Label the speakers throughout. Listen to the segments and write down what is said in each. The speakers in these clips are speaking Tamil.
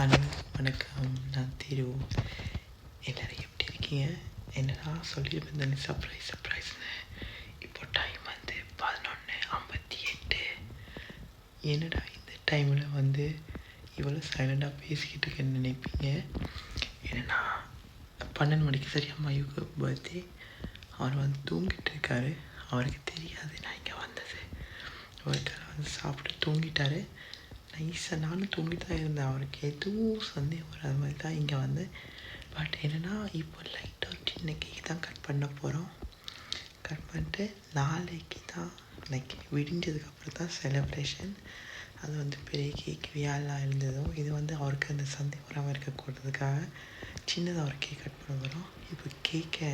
Speaker 1: ஹலோ வணக்கம் நான் திரு. எல்லோரும் எப்படி இருக்கீங்க? என்னடா சொல்லியிருந்தேன் சர்ப்ரைஸ் சர்ப்ரைஸ்னு இப்போ டைம் வந்து பதினொன்று ஐம்பத்தி எட்டு. என்னடா இந்த டைமில் வந்து இவ்வளோ சைலண்டாக பேசிக்கிட்டு இருக்கேன்னு நினைப்பீங்க? என்னன்னா பன்னெண்டு மணிக்கு சரியா மயுக்கு பர்த்டே அவர் வந்து தூங்கிட்டு இருக்காரு. அவருக்கு தெரியாது நான் இங்கே வந்தது. ஒருத்தர் வந்து சாப்பிட்டு தூங்கிட்டாரு. நைஸாக நானும் தூங்கி தான் இருந்தேன். அவருக்கு எதுவும் சந்தேகம் வராத மாதிரி தான் இங்கே வந்து. பட் என்னென்னா இப்போ லைட்டாக ஒரு சின்ன கேக் தான் கட் பண்ண போகிறோம் கட் பண்ணிட்டு நாளைக்கு தான் லைக் விடிஞ்சதுக்கப்புறம் தான் செலிப்ரேஷன் அது வந்து பெரிய கேக் வியாழாக இருந்ததும் இது வந்து அவருக்கு அந்த சந்தேகம் வராமல் இருக்கக்கூடாதுக்காக சின்னதாக ஒரு கேக் கட் பண்ண போகிறோம் இப்போ கேக்கை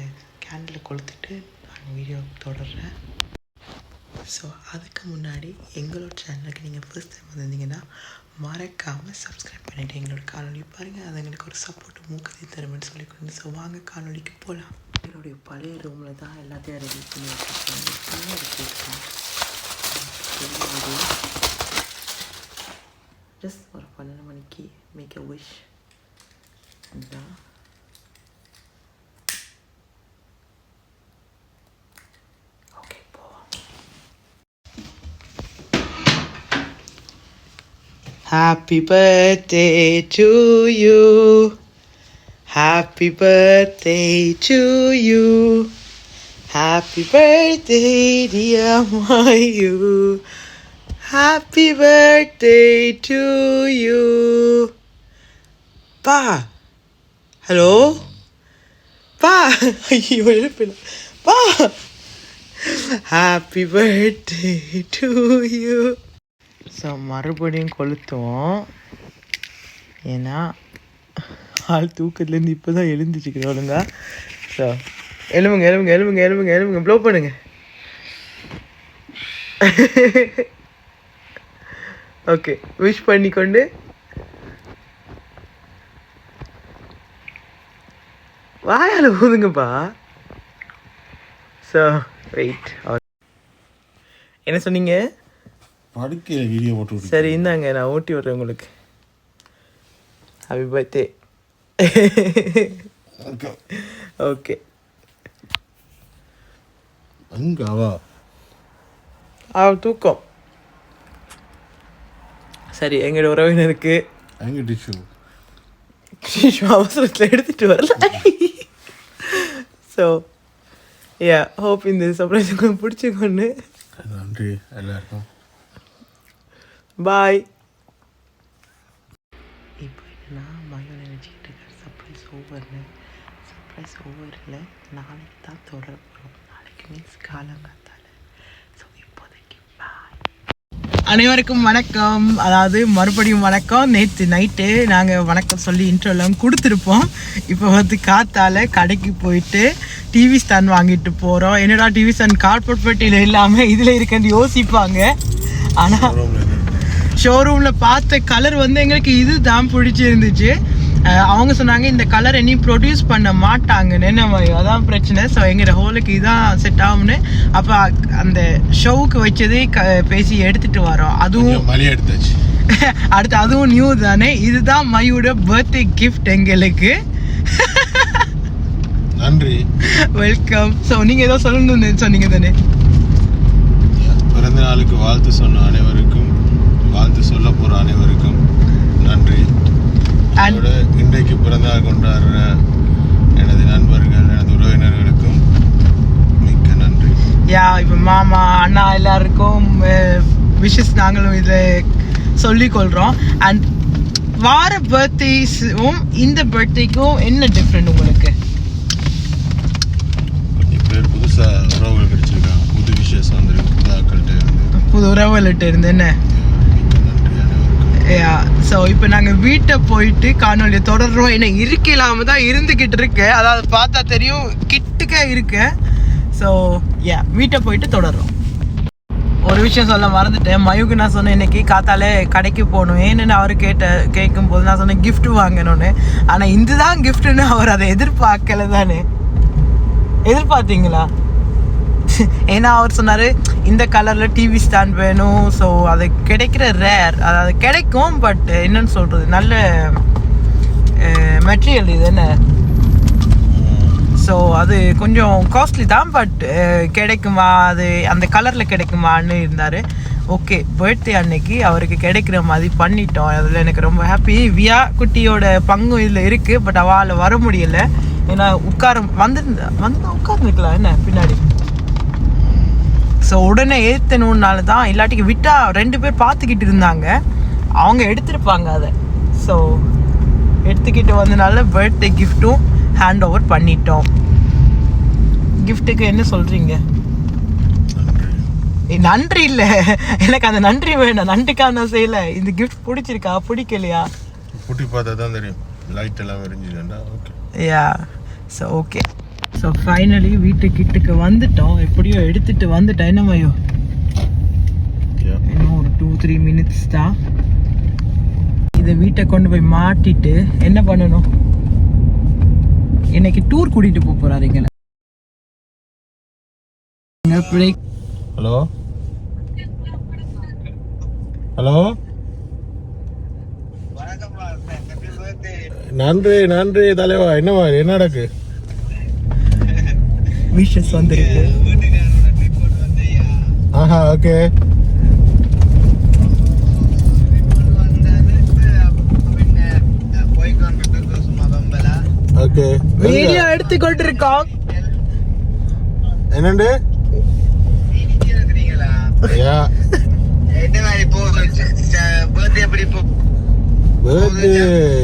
Speaker 1: கேண்டில் கொளுத்துட்டு நான் வீடியோ தொடர்றேன். ஸோ அதுக்கு முன்னாடி எங்களோட சேனலுக்கு நீங்கள் ஃபர்ஸ்ட் டைம் வந்திருந்தீங்கன்னா மறக்காமல் சப்ஸ்கிரைப் பண்ணிவிட்டு எங்களோட காணொலி பாருங்கள் அது எங்களுக்கு ஒரு சப்போர்ட் மூக்கத்தை தருமென்னு சொல்லி கொண்டு. ஸோ வாங்க காணொலிக்கு போகலாம் எங்களுடைய பழைய ரூமில் தான் எல்லாத்தையும் ரெடி பண்ணி வச்சுருக்கோம். ஜஸ்ட் ஒரு பன்னெண்டு மணிக்கு மேக் அ விஷ் தான் Happy birthday to you. Happy birthday to you. Happy birthday, dear Mayu. Happy birthday to you. Pa! Hello? Pa! pa! Happy birthday to you. So மறுபடியும் கொளுத்துவோம். ஏன்னா ஆள் தூக்கத்துலேருந்து இப்போ தான் எழுந்திரிச்சிக்கிறேன் ஒழுங்கா. ஸோ எலும்புங்க எலும்புங்க எலும்புங்க எலும்புங்க எலும்புங்க ப்ளோ பண்ணுங்க. ஓகே விஷ் பண்ணிக்கொண்டு. வாயால் ஊதுங்கப்பா. ஸோ வெயிட் என்ன சொன்னீங்க?
Speaker 2: படுக்கையில் வீடியோ போட்டு
Speaker 1: சரி இந்தாங்க நான் ஊட்டி விட்றேன் உங்களுக்கு. ஹாப்பி பர்த்டே ஓகே
Speaker 2: அங்க அவா
Speaker 1: அவ தூக்கம். சரி எங்களோட உறவினருக்கு
Speaker 2: அங்க டிஷ்யூ
Speaker 1: டிஷ்யூ அவசரத்தில் எடுத்துட்டு வரல. ஸோ யா ஹோப் இந்த சர்ப்ரைஸ் உங்களுக்கு பிடிச்சிக்கொண்டு
Speaker 2: நன்றி எல்லாருக்கும்.
Speaker 1: பாய் இப்போ என்னன்னா மயோ நினச்சிக்கிட்டு இருக்காரு. சர்ப்ரைஸ் ஓவர்னு சர்ப்ரைஸ் ஓவரில் நாளைக்கு தான் தொடர போகிறோம் நாளைக்கு மீன்ஸ் காலங்காத்தால ஸோ இப்போதைக்கு பாய் அனைவருக்கும் வணக்கம். அதாவது மறுபடியும் வணக்கம். நேற்று நைட்டு நாங்கள் வணக்கம் சொல்லி இன்ட்ரோலாம் கொடுத்துருப்போம். இப்போ வந்து காத்தால கடைக்கு போயிட்டு டிவி ஸ்டாண்ட் வாங்கிட்டு போகிறோம் என்னடா டிவி ஸ்டாண்ட் கார்போர்ட் பெட்டியில் இல்லாமல் இதில் இருக்கன்னு யோசிப்பாங்க. ஆனால் ஷோரூமில் பார்த்த கலர் வந்து எங்களுக்கு இது தான் பிடிச்சிருந்துச்சு அவங்க சொன்னாங்க இந்த கலர் இனி ப்ரொடியூஸ் பண்ண மாட்டாங்கன்னு. நம்ம அதான் பிரச்சனை. ஸோ எங்களோட ஹோலுக்கு இதான் செட் ஆகும்னு. அப்போ அந்த ஷோவுக்கு வச்சதே க பேசி எடுத்துட்டு வரோம். அதுவும்
Speaker 2: கொஞ்சம் மலி எடுத்தாச்சு.
Speaker 1: அடுத்து அதுவும் நியூ தானே. இதுதான் மையோட பர்த்டே கிஃப்ட் எங்களுக்கு.
Speaker 2: நன்றி.
Speaker 1: வெல்கம் ஸோ நீங்கள் ஏதோ சொல்லணும்னு சொன்னீங்க தானே?
Speaker 2: பிறந்த நாளுக்கு வாழ்த்து சொன்ன அனைவருக்கும் வாழ்த்து சொல்ல போற அனைவருக்கும் நன்றி. அதோட இன்றைக்கு பிறந்த நாள் கொண்டாடுற எனது நண்பர்கள் எனது உறவினர்களுக்கும் மிக்க நன்றி.
Speaker 1: யா இப்போ மாமா அண்ணா எல்லாருக்கும் விஷஸ் நாங்களும் இதில் சொல்லிக்கொள்கிறோம் அண்ட் வார பர்த்டேஸும் இந்த பர்த்டேக்கும் என்ன டிஃப்ரெண்ட் உங்களுக்கு?
Speaker 2: பேர் புதுசா உறவுகள் கிடைச்சிருக்காங்க. புது விஷயம் வந்திருக்கு புது ஆட்கள்கிட்ட இருந்து.
Speaker 1: புது உறவுகள்கிட்ட இருந்து என்ன
Speaker 2: மிக்க நன்றி அனைவருக்கும்
Speaker 1: யா ஸோ இப்போ நாங்கள் வீட்டை போயிட்டு காணொலியை தொடர்றோம். என்ன இருக்க இல்லாமல் தான் இருந்துக்கிட்டு இருக்கேன் அதாவது பார்த்தா தெரியும் கிட்டுக்க இருக்கேன் ஸோ ஏ வீட்டை போயிட்டு தொடர்றோம். ஒரு விஷயம் சொல்ல மறந்துட்டேன். மயுக்கு நான் சொன்னேன் இன்னைக்கு காத்தாலே கடைக்கு போகணும். ஏன்னு அவர் கேட்ட கேட்கும் போது நான் சொன்னேன் கிஃப்ட் வாங்கணும்னு. ஆனால் இதுதான் கிஃப்ட்னு அவர் அதை எதிர்பார்க்கல தானே எதிர்பார்த்தீங்களா? ஏன்னா அவர் சொன்னார் இந்த கலரில் டிவி ஸ்டாண்ட் வேணும் ஸோ அது கிடைக்கிற ரேர் அதாவது கிடைக்கும் பட் என்னன்னு சொல்கிறது நல்ல மெட்டீரியல் இது என்ன? ஸோ அது கொஞ்சம் காஸ்ட்லி தான் பட் கிடைக்குமா? அது அந்த கலரில் கிடைக்குமான்னு இருந்தார். ஓகே பர்த்டே அன்னைக்கு அவருக்கு கிடைக்கிற மாதிரி பண்ணிட்டோம். அதில் எனக்கு ரொம்ப ஹாப்பி வியா குட்டியோட பங்கும் இதில் இருக்குது பட் அவளால் வர முடியல. ஏன்னா உட்கார வந்திருந்தா வந்து உட்கார்ந்துக்கலாம் என்ன பின்னாடி? ஸோ உடனே ஏற்றணுன்னால தான் இல்லாட்டிக்கு விட்டா ரெண்டு பேர் பார்த்துக்கிட்டு இருந்தாங்க. அவங்க எடுத்திருப்பாங்க அதை. ஸோ எடுத்துக்கிட்டு வந்தனால பர்த்டே கிஃப்ட்டும் ஹேண்ட் ஓவர் பண்ணிட்டோம். கிஃப்ட்டுக்கு என்ன சொல்கிறீங்க நன்றி. இல்லை. எனக்கு அந்த நன்றி வேண்டாம். நன்றிக்காக நான் செய்யலை. இந்த கிஃப்ட் பிடிச்சிருக்கா? பிடிக்கலையா?
Speaker 2: குட்டி பார்த்தா தான் தெரியும். லைட் எல்லாம்
Speaker 1: yeah so okay so finally வீட்டு கிட்டுக்கு வந்துட்டோம். எப்படியோ எடுத்துட்டு வந்துட்டேன் என்னமையோ இன்னும் ஒரு டூ த்ரீ மினிட்ஸ் தான் இதை வீட்டை கொண்டு போய் மாட்டிட்டு என்ன பண்ணணும்? இன்னைக்கு டூர் கூட்டிட்டு போக போறாரு எங்களை பிரேக்
Speaker 2: ஹலோ ஹலோ நன்றி நன்றி தலைவா. என்னவா என்ன நடக்கு?
Speaker 1: விஷஸ் வந்திருக்கு.
Speaker 2: ஆஹா ஓகே ஓகே
Speaker 1: வீடியோ எடுத்து கொண்டிருக்கோம்
Speaker 2: என்னண்டு?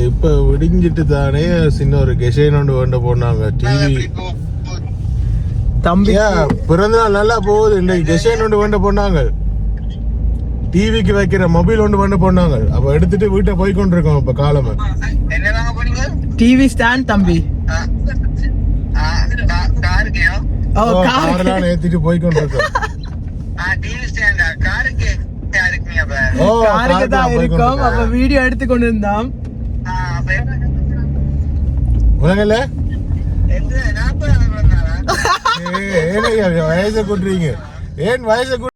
Speaker 2: இப்ப விடிஞ்சிட்டு தானே சின்ன ஒரு கெஷைன் ஒன்று வேண்ட போனாங்க டிவி
Speaker 1: தம்பி.
Speaker 2: யா பிறந்த நாள் நல்லா போகுது. இன்னைக்கு கெஷைன் ஒன்று வேண்ட போனாங்க. டிவிக்கு வைக்கிற மொபைல் ஒன்று வேண்ட போனாங்க. அப்ப எடுத்துட்டு வீட்டை போய் கொண்டிருக்கோம் இப்ப காலமா.
Speaker 1: டிவி ஸ்டாண்ட் தம்பி.
Speaker 3: காருக்கையோ
Speaker 1: ஓ கார்.
Speaker 2: காரெல்லாம் ஏத்திட்டு போய் கொண்டிருக்கோம்.
Speaker 3: டிவி ஸ்டாண்டா காருக்கு
Speaker 1: தான் இருக்கோம். அப்ப வீடியோ எடுத்து கொண்டு இருந்தோம்
Speaker 2: வயசை கூட்டுறீங்க ஏன் வயசை கூட்டு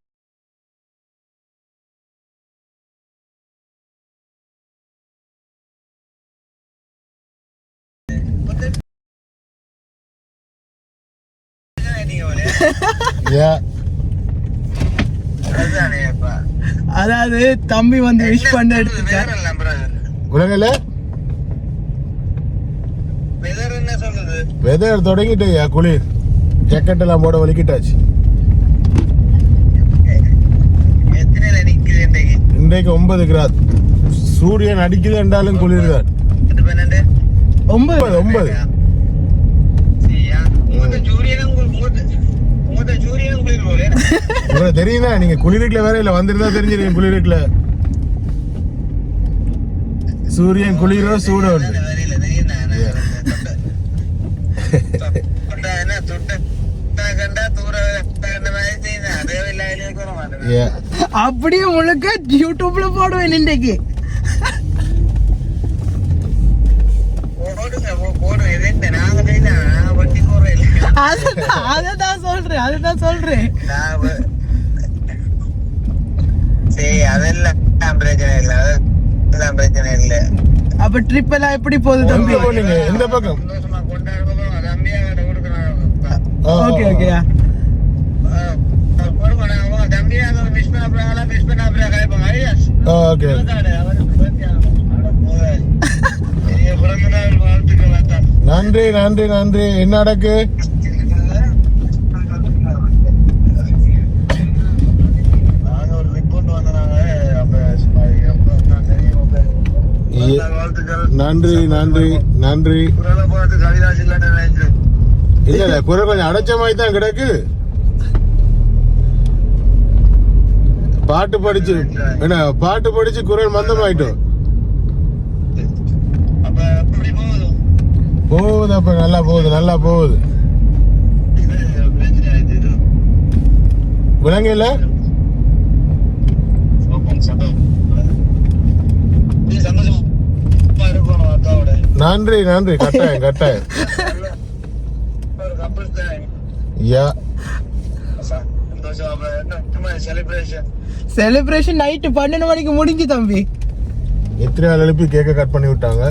Speaker 1: அதாவது தம்பி வந்து விஷ் பண்ண
Speaker 3: வெதர் என்ன சொல்றது?
Speaker 2: வெதர் தொடங்கிட்டு யா குளிர்? ஜக்கெட் எல்லாம் போட வலிக்கிட்டாச்சு.
Speaker 3: இன்றைக்கு?
Speaker 2: ஒன்பது கிராத். சூரியன் அடிக்குது என்றாலும் குளிர் தான்
Speaker 3: எட்டு பன்னெண்டு?
Speaker 1: ஒன்பது.
Speaker 2: ஒன்பது தெரியுதா? நீங்க குளிருக்குல வேற இல்ல வந்திருந்தா தெரிஞ்சிருக்கீங்க குளிருக்குல. சூரியன் குளிரோ சூடோ உண்டு
Speaker 3: வரையில தெரியும் தொட்டா என்ன தொட்ட கண்டா தூர கண்ட மாதிரி செய்யுது அதே இல்லாத கூற மாட்டேன்
Speaker 2: Yeah.
Speaker 1: அப்படியே முழுக்க யூடியூப்ல போடுவேன் இன்றைக்கு அதுதான் அதுதான் சொல்றேன் அதுதான் சொல்றேன்.
Speaker 3: சரி அதெல்லாம் பிரச்சனை இல்லை. அதெல்லாம் பிரச்சனை இல்லை.
Speaker 1: அப்ப ட்ரிப் எல்லாம் எப்படி போகுது தம்பி?
Speaker 2: எந்த பக்கம்?
Speaker 1: ஓகே ஓகேயா
Speaker 3: பொறுமை நாங்கள் தம்பியா மிஸ் பண்ண அப்புறம் மிஸ் பண்ண அப்புறம் கலைப்பாங்க ஐயாஸ்
Speaker 2: ஆ, ஓகே. நன்றி நன்றி நன்றி. என்ன நடக்கு? நன்றி நன்றி நன்றி. இல்ல இல்ல குரல் கொஞ்சம் அடைச்ச மாதிரி தான் கிடக்கு. பாட்டு படிச்சு என்ன பாட்டு படிச்சு குரல் மந்தமாயிட்டோம்
Speaker 3: அப்ப எப்படி போகுது?
Speaker 2: அப்ப நல்லா போகுது நல்லா போகுது. விலங்கையில நன்றி நன்றி. கட்டாயம் கட்டாயம். யா.
Speaker 3: சந்தோஷம். செலிப்ரேஷன்
Speaker 1: செலிப்ரேஷன் நைட்டு பன்னெண்டு மணிக்கு முடிஞ்சு தம்பி.
Speaker 2: எத்தனை நாள் எழுப்பி கேக்க கட் பண்ணி விட்டாங்க.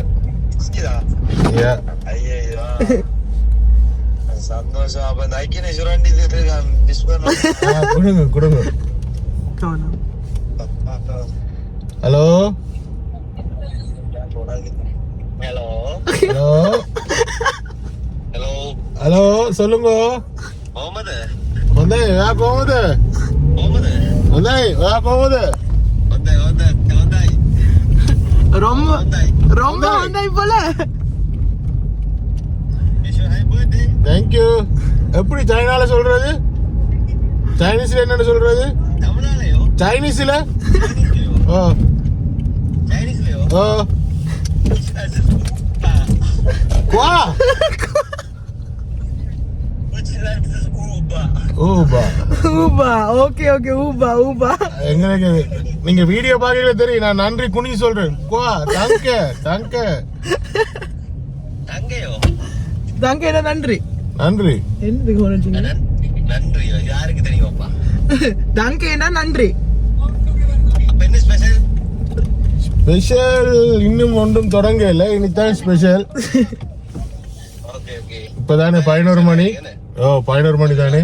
Speaker 3: சந்தோஷம். அப்ப இந்த ஐக்கிய சுரண்டி
Speaker 2: கொடுங்க கொடுங்க. Hello?
Speaker 3: Hello?
Speaker 2: Hello?
Speaker 3: Hello?
Speaker 2: Hello சொல்லுங்க. வே கோமது வந்தாய் வே
Speaker 3: வந்தாய்
Speaker 1: ரொம்ப ரொம்ப வந்தாய். போல.
Speaker 2: தேங்க்யூ எப்படி சைனால சொல்றது? சைனீஸ்ல என்னன்னு சொல்றது?
Speaker 3: தமிழாலயோ
Speaker 2: சைனீஸ்ல? ஓ.
Speaker 3: சைனீஸ்லயோ?
Speaker 2: ஓ. குவா ஊபா.
Speaker 1: ஊபா ஓகே ஓகே ஊபா ஊபா.
Speaker 2: எங்களுக்கு நீங்க வீடியோ பாக்கல தெரியும் நான் நன்றி குனிஞ்சு சொல்றேன். குவா தங்க தங்க.
Speaker 1: என்ன நன்றி.
Speaker 2: நன்றி.
Speaker 1: என்னது குறைஞ்சிங்க
Speaker 3: நன்றி? யாருக்கு தெரியுமாப்பா
Speaker 1: தாங்க என்ன நன்றி.
Speaker 3: அப்ப என்ன ஸ்பெஷல்
Speaker 2: ஸ்பெஷல் இன்னும் ஒன்றும் தொடங்கல இனித்தான் ஸ்பெஷல்
Speaker 3: ஓகே ஓகே.
Speaker 2: இப்பதானே பதினோரு மணி. ஓ பதினோரு மணி தானே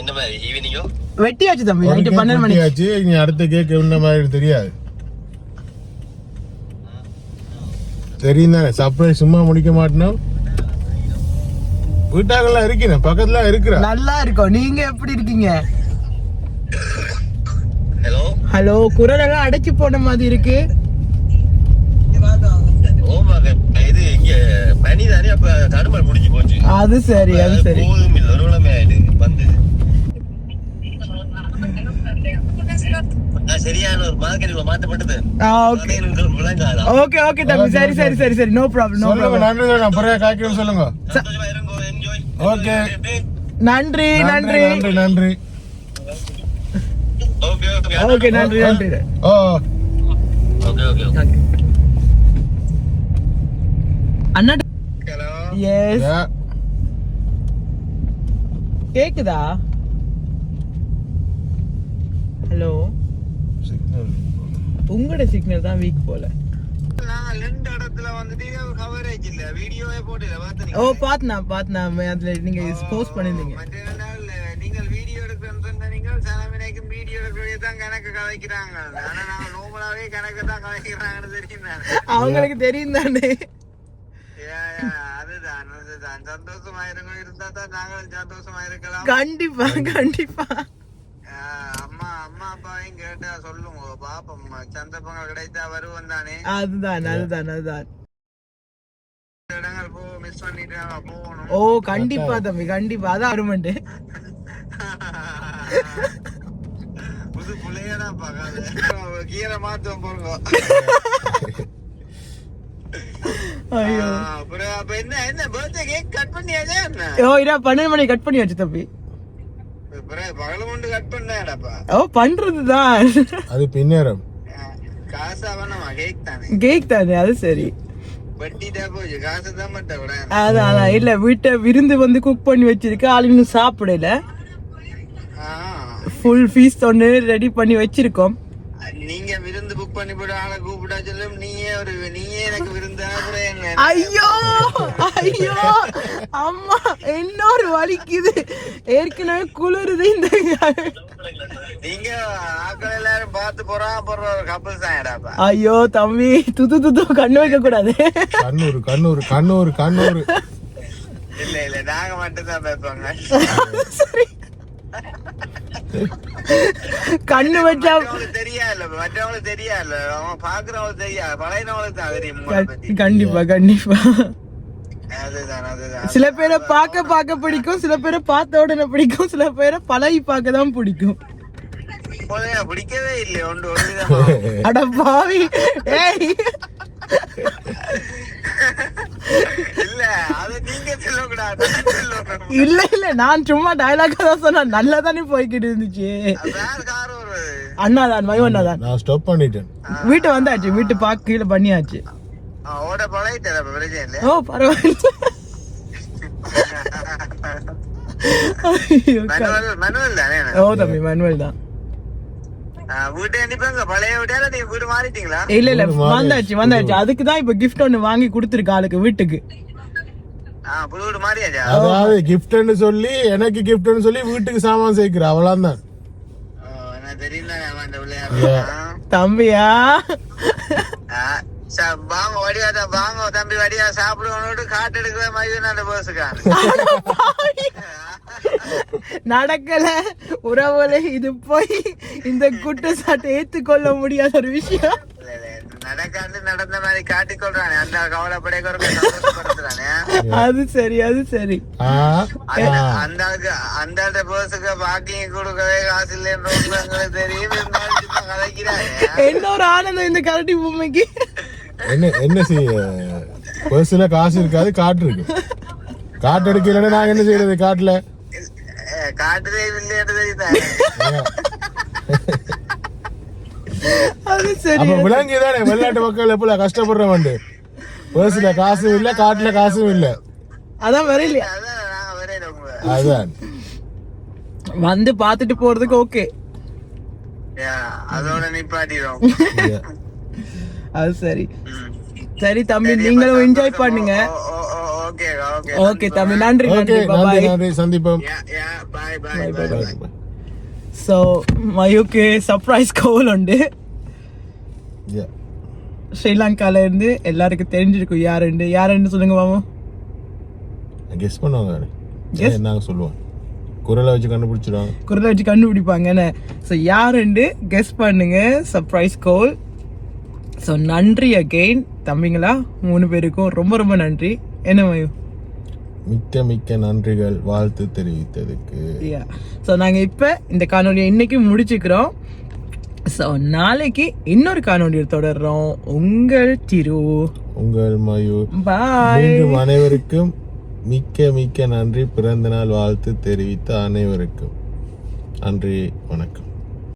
Speaker 3: என்ன மாதிரி ஈவினிங்கோ
Speaker 1: வெட்டியாச்சு தம்பி நைட்டு பன்னெண்டு மணிக்கு
Speaker 2: வெட்டியாச்சு இனி அடுத்த கேக் என்ன மாதிரி தெரியாது. தெரியும் தானே சர்ப்ரைஸ் சும்மா முடிக்க மாட்டோம் வீட்டாக்கெல்லாம் இருக்கிறேன் பக்கத்துல இருக்கிற.
Speaker 1: நல்லா இருக்கும் நீங்க எப்படி இருக்கீங்க?
Speaker 3: ஹலோ
Speaker 1: ஹலோ குரல் எல்லாம் அடைச்சு போன மாதிரி இருக்கு
Speaker 3: ஓமாங்க இது இங்க பனி தானே அப்ப தடுமல் முடிஞ்சு போச்சு.
Speaker 1: அது சரி அது சரி.
Speaker 3: போதும் இல்ல ஒரு உடமே ஆயிடு வந்து. நான் சரியான ஒரு மார்க்கெட்டுக்குள்ள மாத்தப்பட்டது
Speaker 1: ஓகே
Speaker 3: அது உங்களுக்கு விளங்காதா?
Speaker 1: ஓகே ஓகே தம்பி. சரி சரி சரி சரி. நோ ப்ராப்ளம் நோ
Speaker 2: சொல்லுங்க
Speaker 1: ப்ராப்ளம்
Speaker 2: நன்றி நான் பிறகு காய்க்கிறேன் சொல்லுங்க.
Speaker 3: சந்தோஷமா இருங்கோ என்ஜாய்
Speaker 2: Okay.
Speaker 1: நன்றி
Speaker 2: நன்றி.
Speaker 1: நன்றி
Speaker 2: நன்றி நன்றி.
Speaker 3: ஓகே ஓகே
Speaker 1: ஓகே நன்றி நன்றி.
Speaker 2: ஓ.
Speaker 3: ஓகே ஓகே ஓகே
Speaker 1: அண்ணா எஸ்
Speaker 2: Yeah.
Speaker 1: கேக்குதா? ஹலோ உங்களோட சிக்னல் தான் வீக் போல. ஓ பாத்னா பாத்னா அதுல நீங்க போஸ்ட் பண்ணிருந்தீங்க.
Speaker 3: நீங்கள் வீடியோ எடுக்கிறேன்னு நீங்கள் சனவினைக்கும் வீடியோ எடுக்கிறதே தான் கணக்கு கதைக்கிறாங்க. ஆனா நாங்க நோமலாவே கணக்கு தான் கதைக்கிறாங்கன்னு தெரியும்
Speaker 1: அவங்களுக்கு தெரியும் தானே
Speaker 3: யா, யா, அதுதான் அதுதான் சந்தோஷமா இருங்க இருந்தா தான் நாங்களும் சந்தோஷமா இருக்கலாம்
Speaker 1: கண்டிப்பா கண்டிப்பா.
Speaker 3: ஆ, அம்மா அம்மா அப்பாவையும் கேட்டா சொல்லுங்க பாப்போம் சந்தர்ப்பங்கள் கிடைத்தா வருவோம் தானே.
Speaker 1: அதுதான் அதுதான் அதுதான். ஓ கண்டிப்பா தம்பி கண்டிப்பா. அதான் வருமெண்டு
Speaker 3: புது பிள்ளையதான் பார்க்காது. கீரை மாத்தம் போங்க
Speaker 1: ஐயோ.
Speaker 3: அப்புறம் அப்ப என்ன என்ன பர்த்டே கேக் கட் பண்ணியாச்சா என்ன?
Speaker 1: ஓ இதா பன்னெண்டு மணி கட் பண்ணி வச்சு தம்பி.
Speaker 3: பகல கொண்டு கட் பண்ணாடப்பா
Speaker 1: ஓ பண்றதுதான்.
Speaker 2: அது பின்னேரம்.
Speaker 3: காசா வேணாமா கேக் தானே.
Speaker 1: கேக் தானே அது சரி. அதான் அதான் இல்ல வீட்டை விருந்து வந்து குக் பண்ணி வச்சிருக்கு ஆள் இன்னும் சாப்பிடல. ஃபுல் ஃபீஸ் ஒன்று ரெடி பண்ணி வச்சிருக்கோம்.
Speaker 3: நீங்க விருந்து புக் பண்ணி போட்டு ஆளை கூப்பிட்டா சொல்லும் ஒரு நீயே எனக்கு விருந்து அப்புறம் என்ன?
Speaker 1: ஐயோ ஐயோ அம்மா இன்னொரு வலிக்குது. ஏற்கனவே குளிருது இந்த
Speaker 3: நீங்க ஆட்கள் எல்லாரும் பார்த்து போறா போற ஒரு கப்பல்
Speaker 1: ஐயோ தம்பி துது துது கண்ணு வைக்க கூடாது
Speaker 2: கண்ணூர் கண்ணூர் கண்ணூர் கண்ணூர்
Speaker 3: இல்ல இல்ல நாங்க மட்டும் தான் பேசுவாங்க.
Speaker 1: சரி. கண்ணு வச்சா கண்டிப்பா கண்டிப்பா. சில பேரை பார்க்க பார்க்க பிடிக்கும். சில பேரை பார்த்த உடனே பிடிக்கும். சில பேரை பழகி பார்க்க தான் பிடிக்கும்.
Speaker 3: பிடிக்கவே இல்லை ஒன்று
Speaker 1: அட பாவி. ஏய்
Speaker 3: இல்ல அது நீங்க சொல்லக்கூடாது நான் சொல்லணும்.
Speaker 1: இல்ல இல்ல நான் சும்மா டயலாக் தான் சொன்னேன். நல்லா தானே போய்கிட்டு இருந்துச்சு
Speaker 3: வேற கார் வருவது
Speaker 1: அண்ணாதான் மயவண்ணாதான்
Speaker 2: நான் ஸ்டாப் பண்ணிட்டேன்.
Speaker 1: வீட்டை வந்தாச்சு வீட்டு பார்க்க கீழே பண்ணியாச்சு. ஓ பரவாயில்ல.
Speaker 3: தானே
Speaker 1: ஓ தம்பி மனுவல் தான். இல்ல இல்ல வந்தாச்சு வந்தாச்சு. அதுக்கு தான் இப்ப கிஃப்ட் ஒண்ணு வாங்கி கொடுத்துருக்கு ஆளுக்கு வீட்டுக்கு.
Speaker 2: அதாவது கிஃப்ட்னு சொல்லி எனக்கு கிஃப்ட்னு சொல்லி வீட்டுக்கு சாமான் சேர்க்கிற அவ்வளவுதான்.
Speaker 1: தம்பியா?
Speaker 3: வாங்க வடிவாதா வாங்க தம்பி வடிவா சாப்பிடுவோன்னு காட்டு எடுக்கிற மாதிரி அந்த
Speaker 1: நடக்கல. உறவுல இது போய் இந்த குற்றச்சாட்டை ஏத்துக்கொள்ள முடியாத ஒரு விஷயம்.
Speaker 3: நடக்காது நடந்த மாதிரி காட்டிக் கொள்றானே அந்த கவலைப்படைய
Speaker 1: அது சரி அது சரி.
Speaker 2: ஆ,
Speaker 3: அந்த. அந்த ஆளுக்கு அந்த ஆள்கிட்ட போஸுக்கு பாக்கிங் கொடுக்கவே காசு இல்லைன்னு தெரியும்
Speaker 1: என்ன ஒரு ஆனந்தம் இந்த கரடி பொம்மைக்கு
Speaker 2: என்ன என்ன செய்ய? பர்ஸ்ல காசு இருக்காது காட்டு இருக்கு. காட்டு எடுக்கலன்னா நாங்க என்ன செய்யறது காட்டுல?
Speaker 3: காட்டுதே இல்லைன்னு தெரியுதா?
Speaker 1: அது சரி
Speaker 2: அப்ப விலங்கு தானே வெளிநாட்டு மக்கள் எப்பல கஷ்டப்படுறவன் பர்ஸ்ல காசும் இல்ல காட்டுல காசும் இல்ல.
Speaker 1: அதான் வரையில
Speaker 3: அதான்.
Speaker 1: வந்து பாத்துட்டு போறதுக்கு ஓகே.
Speaker 3: அதோட நிப்பாட்டிடும்
Speaker 1: அது சரி. சரி தம்பி நீங்களும் என்ஜாய் பண்ணுங்க.
Speaker 3: ஓகே
Speaker 1: தம்பி நன்றி நன்றி பாய்
Speaker 2: சந்திப்போம்.
Speaker 3: பாய் பாய் பாய்
Speaker 1: ஸோ மயூக்கு சர்ப்ரைஸ் கோல் உண்டு.
Speaker 2: Yeah.
Speaker 1: ஸ்ரீலங்கால இருந்து எல்லாருக்கும் தெரிஞ்சிருக்கும் யாருண்டு யாருன்னு சொல்லுங்க மாமா.
Speaker 2: கெஸ் பண்ணுவாங்க
Speaker 1: Guess?
Speaker 2: நாங்க சொல்லுவோம் குரலை வச்சு கண்டுபிடிச்சிடுவாங்க.
Speaker 1: குரலை வச்சு கண்டுபிடிப்பாங்கன்னு ஸோ யாருண்டு கெஸ் பண்ணுங்க. சர்ப்ரைஸ் கோல் ஸோ நன்றி அகெயின் தம்பிங்களா? மூணு பேருக்கும் ரொம்ப ரொம்ப நன்றி. என்ன மயூ
Speaker 2: மிக்க மிக்க நன்றிகள். வாழ்த்து தெரிவித்ததுக்கு.
Speaker 1: ஸோ நாங்கள் இப்போ இந்த காணொலியை இன்னைக்கு முடிச்சுக்கிறோம். ஸோ நாளைக்கு இன்னொரு காணொலியில் தொடர்றோம் உங்கள் திரு.
Speaker 2: உங்கள் மயூர்
Speaker 1: பாய்
Speaker 2: அனைவருக்கும் மிக்க மிக்க நன்றி. பிறந்த நாள் வாழ்த்து தெரிவித்த அனைவருக்கும். நன்றி வணக்கம்.